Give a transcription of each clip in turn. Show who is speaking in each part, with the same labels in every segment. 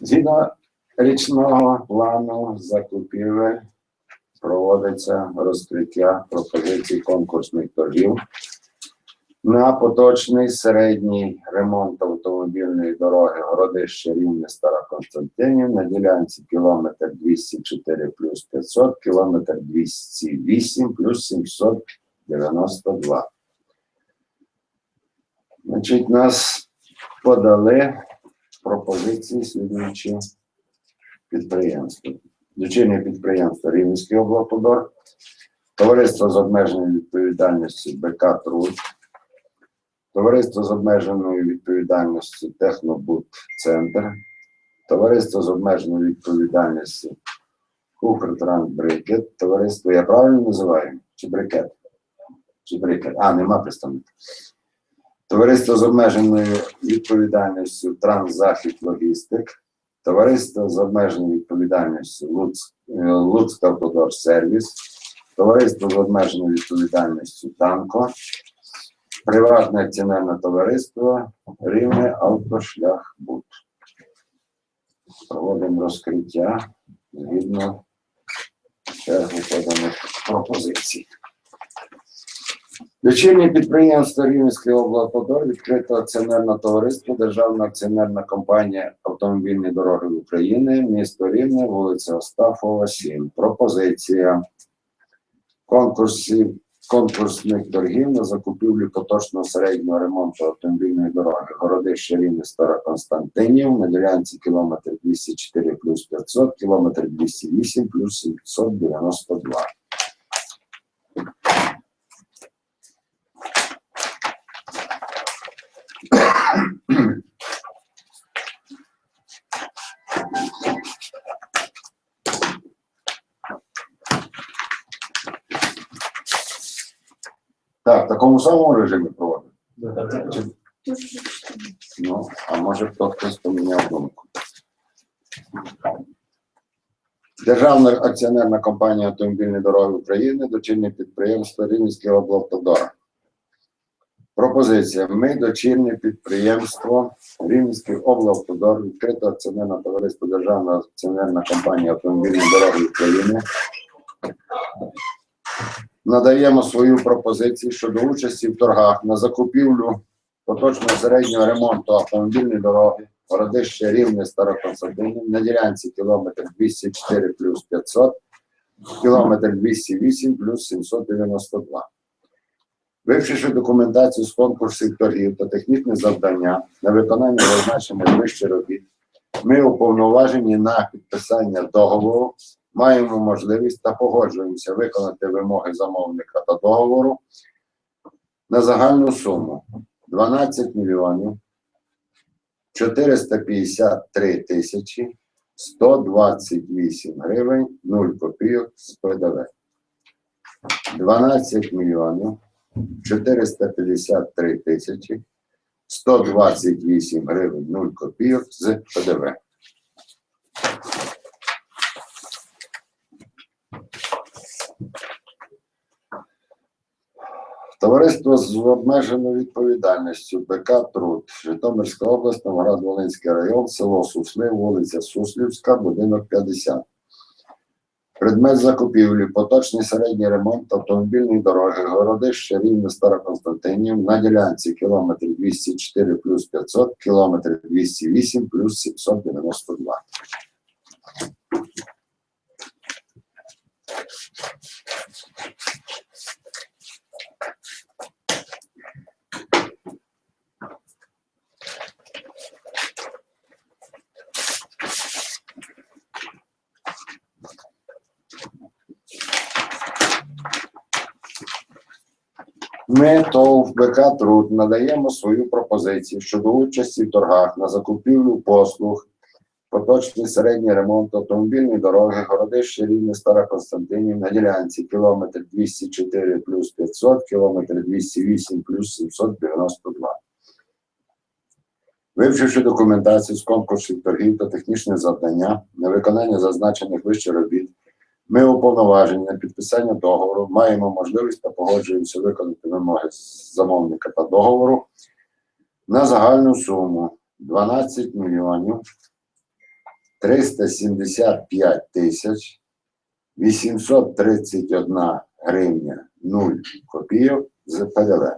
Speaker 1: Згідно річного плану закупівель проводиться розкриття пропозицій конкурсних торгів на поточний середній ремонт автомобільної дороги Городище Рівне Староконстантинів на ділянці кілометр 204 плюс 500, кілометр 208 плюс 792. Значить, нас подали пропозиції слідуючі підприємства. Дочірнє підприємство Рівненський облавтодор, товариство з обмеженою відповідальністю БК Труд, товариство з обмеженою відповідальністю Технобут Центр, товариство з обмеженою відповідальністю Укртранс Брикет, товариство, я правильно називаю? Чи брикет? Чи брикет? А, нема представника. Товариство з обмеженою відповідальністю Транзахід Логістик, Товариство з обмеженою відповідальністю е, Автодор Сервіс, Товариство з обмеженою відповідальністю Танко, Приватне акціонерне товариство Рівне Автошлях Буд. Проводимо розкриття згідно поданих пропозицій. Дочірнє підприємство Рівненський облавтодор відкрито акціонерне товариство, Державна акціонерна компанія Автомобільні дороги України, місто Рівне, вулиця Остафова, 7. Пропозиція конкурсів, конкурсних торгів на закупівлю поточного середнього ремонту автомобільної дороги Городище Рівне Староконстантинів на ділянці кілометр 204 плюс 500, кілометр 208 плюс 792. Так, в такому самому режимі проводимо. Чи- Ну, а може хто хтось поміняв думку. Державна акціонерна компанія Автомобільні дороги України, дочірнє підприємство Рівненський облавтодор. Пропозиція. Ми дочірнє підприємство Рівненський облавтодор, відкрите акціонерне товариство Державна акціонерна компанія Автомобільні дороги України. Надаємо свою пропозицію щодо участі в торгах на закупівлю поточного середнього ремонту автомобільної дороги Городище Рівне Староконстантинів на ділянці кілометр 204 плюс 500, кілометр 208 плюс 792. Вивчивши документацію з конкурсів торгів та технічне завдання на виконання зазначених вище робіт, ми уповноважені на підписання договору, маємо можливість та погоджуємося виконати вимоги замовника та договору на загальну суму 12 мільйонів 453 тисячі 128 гривень 0 копійок з ПДВ. 12 мільйонів 453 тисячі 128 гривень 0 копійок з ПДВ. Товариство з обмеженою відповідальністю БК Труд, Житомирська область, Новоград-Волинський район, село Сусли, вулиця Суслівська, будинок 50. Предмет закупівлі, поточний середній ремонт автомобільної дороги, городище Рівне Староконстантинів на ділянці кілометр 204 плюс 500, кілометр 208 плюс 792. Ми ТОВ БК Труд надаємо свою пропозицію щодо участі в торгах на закупівлю послуг, поточний середній ремонт автомобільної дороги, городище Рівне Староконстантинів на ділянці кілометр 204 плюс 500, кілометр 208 плюс 792. Вивчивши документацію з конкурсів торгів та технічне завдання на виконання зазначених вище робіт, ми уповноважені на підписання договору, маємо можливість та погоджуємося виконати вимоги замовника та договору на загальну суму 12 мільйонів 375 тисяч 831 гривня 0 копійок з ПДВ.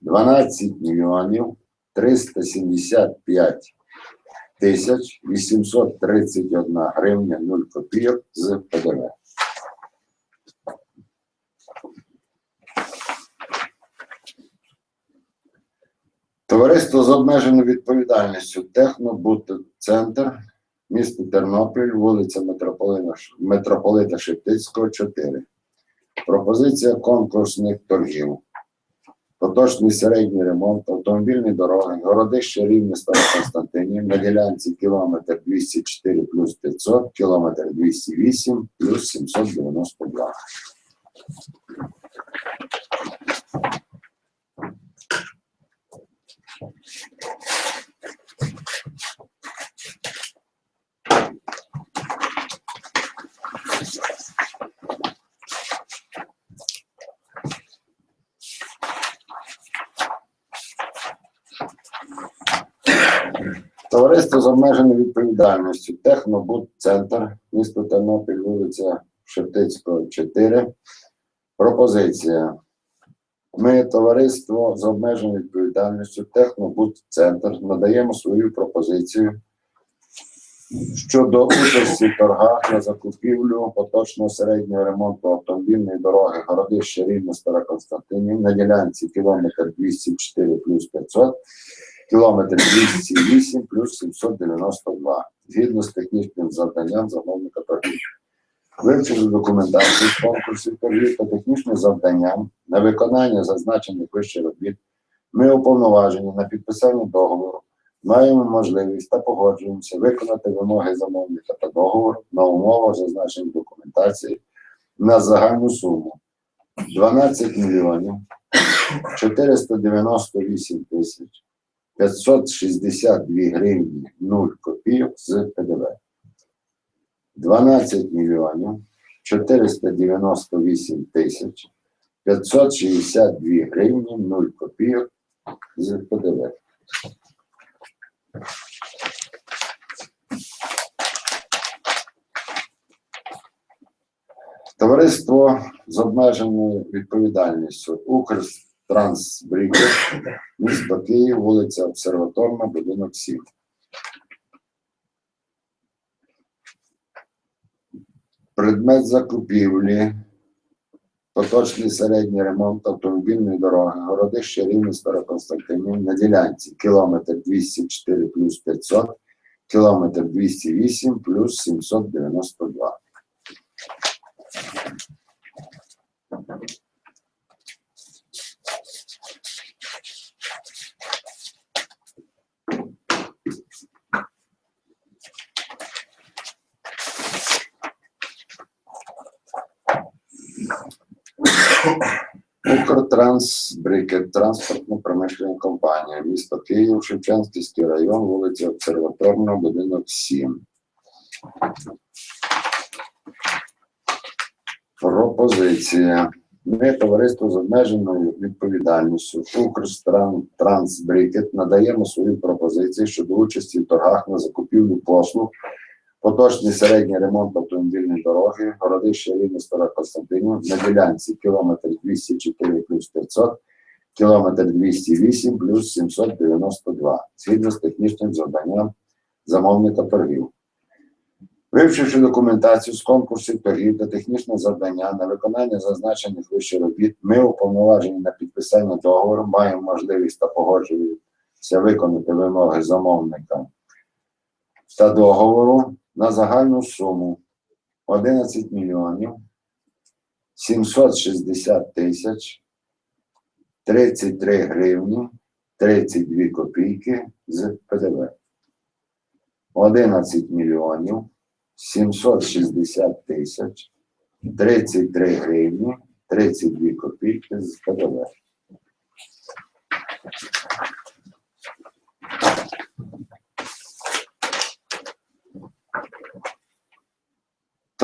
Speaker 1: 12 мільйонів 375 тисяч 831 гривня 0 копійок з ПДВ. Товариство з обмеженою відповідальністю Технобудцентр, місто Тернопіль, вулиця Митрополита Шептицького, 4. Пропозиція конкурсних торгів. Поточний середній ремонт автомобільні дороги, городище рівне Староконстантинів на ділянці кілометр 204 плюс 500, кілометр 208 плюс 792. Товариство з обмеженою відповідальністю Технобудцентр, місто Тернопіль, вулиця Шептицького, 4. Пропозиція. Ми, товариство з обмеженою відповідальністю Технобудцентр, надаємо свою пропозицію щодо участі в торгах на закупівлю поточного середнього ремонту автомобільної дороги Городище Рівне Староконстантинів на ділянці кілометр 204 плюс 500 кілометр 208 плюс 792, згідно з технічним завданням замовника торгів. Вивчили документацію з конкурсів торгів та технічним завданням на виконання зазначених вище робіт. Ми уповноважені на підписання договору, маємо можливість та погоджуємося виконати вимоги замовника та договору на умовах зазначених документації на загальну суму 12 мільйонів 498 тисяч 562 гривні 0 копійок з ПДВ. 12 мільйонів 498 тисяч 562 гривні 0 копійок з ПДВ. Товариство з обмеженою відповідальністю Укртрансбрікет, місто Київ, вулиця Обсерваторна, будинок 7. Предмет закупівлі, поточний середній ремонт автомобільної дороги, городище Рівне Староконстантинів на ділянці. Кілометр 204 плюс 500, кілометр 208 плюс 792. Укртрансбрикет, транспортно-промишлена компанія, місто Київ, Шевченківський район, вулиця Обсерваторна, будинок 7. Пропозиція. Ми, товариство з обмеженою відповідальністю, Укртрансбрикет, надаємо свої пропозиції щодо участі в торгах на закупівлю послуг Поточний середній ремонт автомобільної дороги, городище Рівне Староконстантинів на ділянці кілометр 204 плюс 500, кілометр 208 плюс 792, згідно з технічним завданням замовника торгів. Вивчивши документацію з конкурсів торгів та технічне завдання на виконання зазначених вище робіт, ми уповноважені на підписання договору, маємо можливість та погоджуємося виконати вимоги замовника та договору на загальну суму 11 мільйонів 760 тисяч 33 гривні 32 копійки з ПДВ. 11 мільйонів 760 тисяч 33 гривні 32 копійки з ПДВ.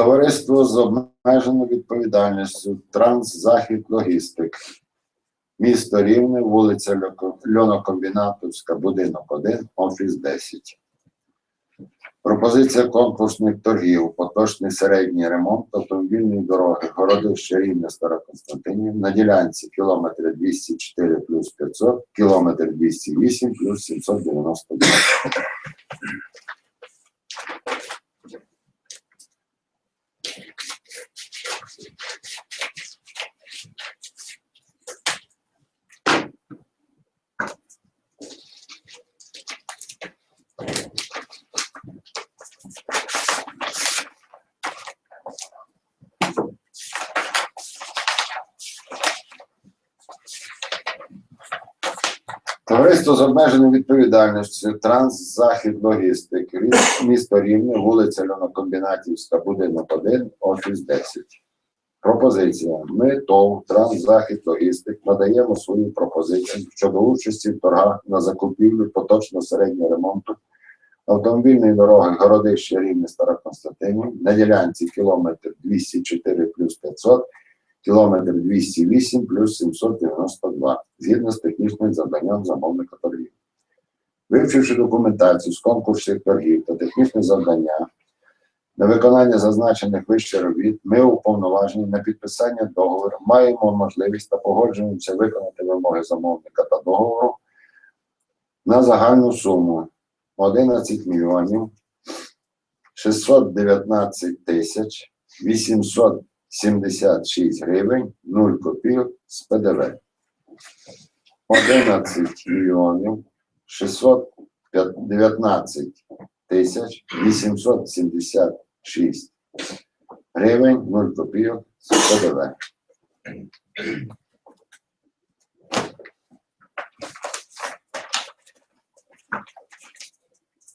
Speaker 1: Товариство з обмеженою відповідальністю Трансзахід Логістик. Місто Рівне, вулиця Льонокомбінатовська, будинок 1, офіс 10. Пропозиція конкурсних торгів, поточний середній ремонт автомобільної дороги, городище Рівне Староконстантинів на ділянці кілометри 204 плюс 500, кілометр 208 плюс 792. Товариство з обмеженою відповідальністю Трансзахід Логістик, місто Рівне, вулиця Льонокомбінатівська, будинок 1, офіс 10. Пропозиція. Ми ТОВ Трансзахід Логістик надаємо свою пропозицію щодо участі в торгах на закупівлю поточного середнього ремонту автомобільної дороги Городище Рівне Староконстантинів на ділянці кілометр 204 плюс 500 кілометр 208 плюс 792, згідно з технічним завданням замовника торгів. Вивчивши документацію з конкурсів торгів та технічне завдання на виконання зазначених вище робіт, ми уповноважені на підписання договору, маємо можливість та погоджуємося виконати вимоги замовника та договору на загальну суму 11 мільйонів 619 тисяч 800 76 гривень 0 копійок з ПДВ. 11 мільйонів 619 тисяч 876 гривень 0 копійок з ПДВ.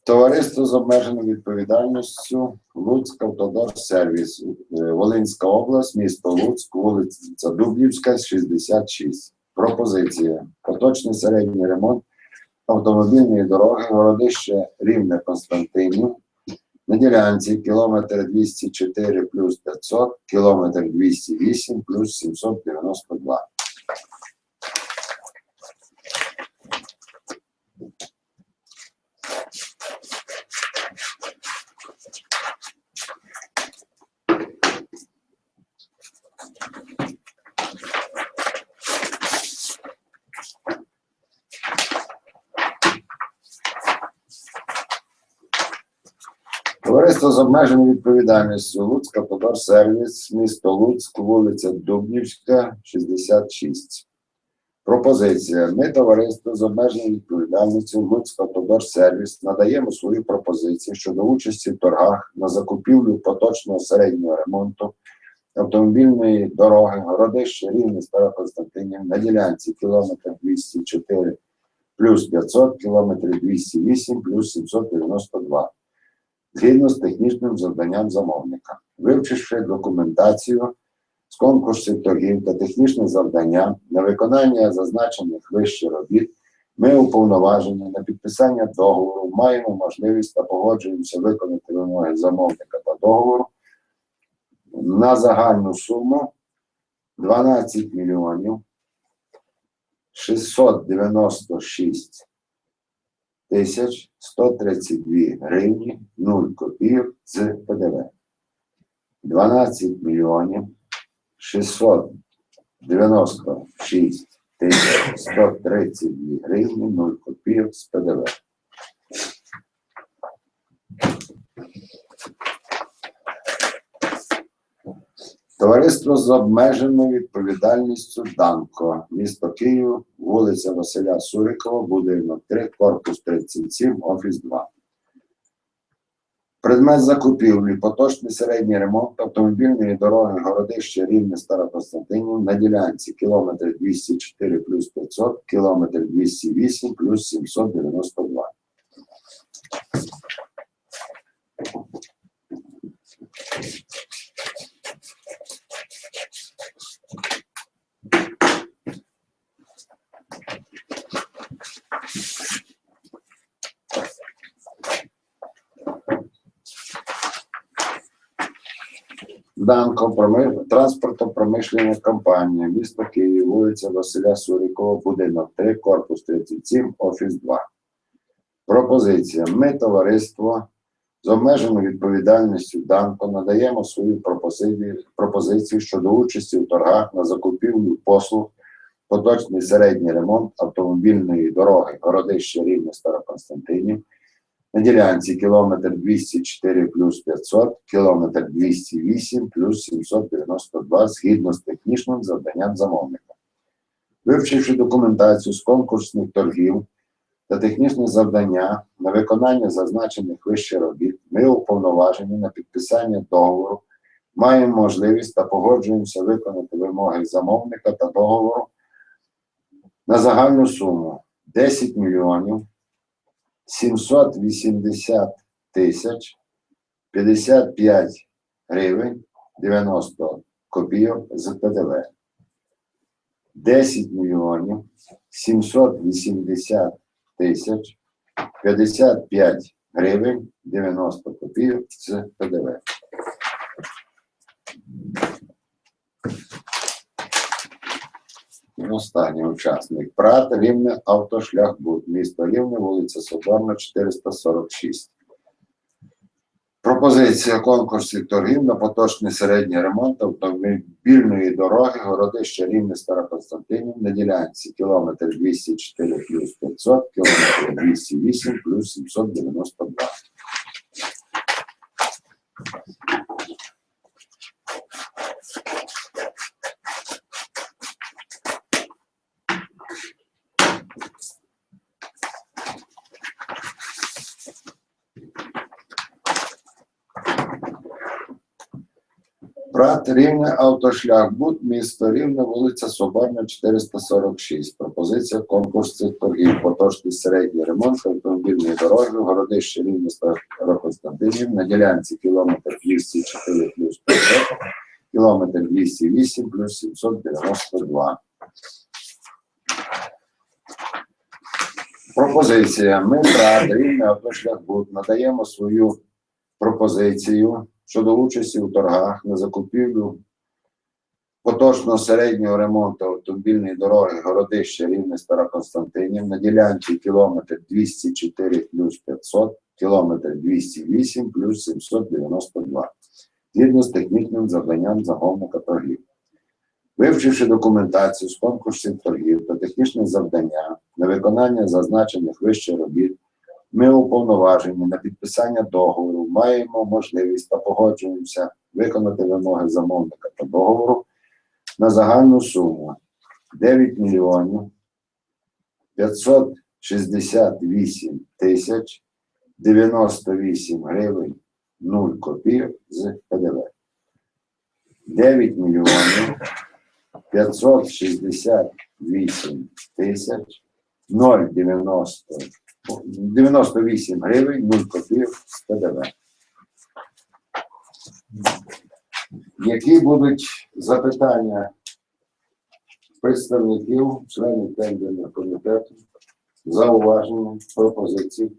Speaker 1: Товариство з обмеженою відповідальністю Луцьк Автодор Сервіс, е, Волинська область, місто Луцьк, вулиця Дубнівська, 66. Пропозиція. Поточний середній ремонт автомобільної дороги Городище Рівне Константинів на ділянці кілометр 204 плюс 500, кілометр 208 плюс 792. Товариство з обмеженою відповідальністю Луцька Подор Сервіс, місто Луцьк, вулиця Дубнівська, 66. Пропозиція. Ми, товариство з обмеженою відповідальністю Луцька Подор Сервіс, надаємо свою пропозицію щодо участі в торгах на закупівлю поточного середнього ремонту автомобільної дороги Городище Рівне Староконстантинів на ділянці кілометр 204 плюс 500, кілометр 208 плюс 792 згідно з технічним завданням замовника. Вивчивши документацію з конкурсів торгів та технічне завдання на виконання зазначених вище робіт, ми уповноважені на підписання договору, маємо можливість та погоджуємося виконати вимоги замовника та договору на загальну суму 12 мільйонів 696 тисяч 132 гривні 0 копійок з ПДВ. 12 мільйонів 696 тисяч 132 гривні 0 копійок з ПДВ. Товариство з обмеженою відповідальністю Данко, місто Київ, вулиця Василя Сурикова, будинок 3, корпус 37, офіс 2. Предмет закупівлі, поточний середній ремонт автомобільної дороги Городище Рівне Староконстантинів на ділянці кілометр 204 плюс 500, кілометр 208 плюс 792. Данко, проми... транспортно-промишлена компанія, місто Київ, вулиця Василя Сурікова, будинок 3, корпус 37, офіс 2. Пропозиція. Ми, товариство з обмеженою відповідальністю Данко, надаємо свою пропозицію щодо участі в торгах на закупівлю послуг, поточний середній ремонт автомобільної дороги Городище Рівне Староконстантинів на ділянці кілометр 204 плюс 500, кілометр 208 плюс 792 згідно з технічним завданням замовника. Вивчивши документацію з конкурсних торгів та технічне завдання на виконання зазначених вище робіт, ми уповноважені на підписання договору, маємо можливість та погоджуємося виконати вимоги замовника та договору на загальну суму 10 мільйонів 780 тисяч 55 гривень 90 копійок з ПДВ. 10 мільйонів 780 тисяч 55 гривень 90 копійок з ПДВ. Останній учасник. Прат Рівне автошляхбуд. Місто Рівне, вулиця Соборна, 446. Пропозиція конкурсів торгів на поточний середній ремонт автомобільної дороги Городище Рівне Староконстантинів на ділянці кілометр 204 плюс 500, кілометр 208 плюс 792. Прат Рівне автошлях Буд, місто Рівне, вулиця Соборна, 446. Пропозиція конкурсів торгів. Поточний середній ремонт автомобільної дороги, городище Рівне Староконстантинів на ділянці кілометр 204 плюс 500, кілометр 208 плюс 792. Пропозиція. Ми Прат Рівне автошлях Буд надаємо свою пропозицію щодо участі у торгах на закупівлю поточного середнього ремонту автомобільної дороги Городище Рівне Староконстантинів на ділянці кілометр 204 плюс 500, кілометр 208 плюс 792, згідно з технічним завданням замовника торгів. Вивчивши документацію з конкурсів торгів та технічне завдання на виконання зазначених вище робіт, ми уповноважені на підписання договору, маємо можливість та погоджуємося виконати вимоги замовника та договору на загальну суму 9 мільйонів 568 тисяч 98 гривень 0 копійок з ПДВ. 9 мільйонів 568 тисяч 0,90 98 гривень 0 копійок ПДВ. Які будуть запитання представників, членів тендерного комітету, зауваження, пропозиції?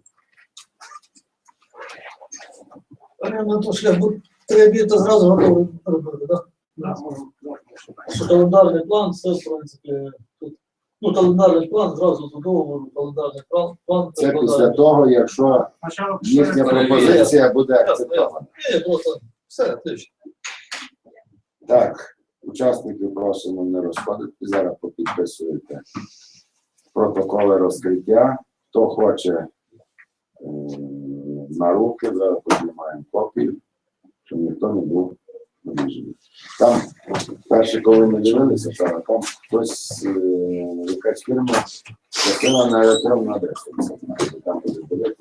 Speaker 2: Три об'єкти зразу готові робити, так? Що календарний план, все, в принципі, тут. Ну, календарний план зразу до договору, календарний план, план
Speaker 1: Це після
Speaker 2: перекладаємо.
Speaker 1: того, якщо їхня пропозиція буде акцептована.
Speaker 2: Ні, просто все, отлично.
Speaker 1: Так, учасників просимо не розходити. Зараз попідписуєте протоколи розкриття. Хто хоче е, на руки, зараз піднімаємо копію, щоб ніхто не був. Там, перше, коли ми дивилися, там хтось, е, якась фірма, частина на електронну адресу. Там буде.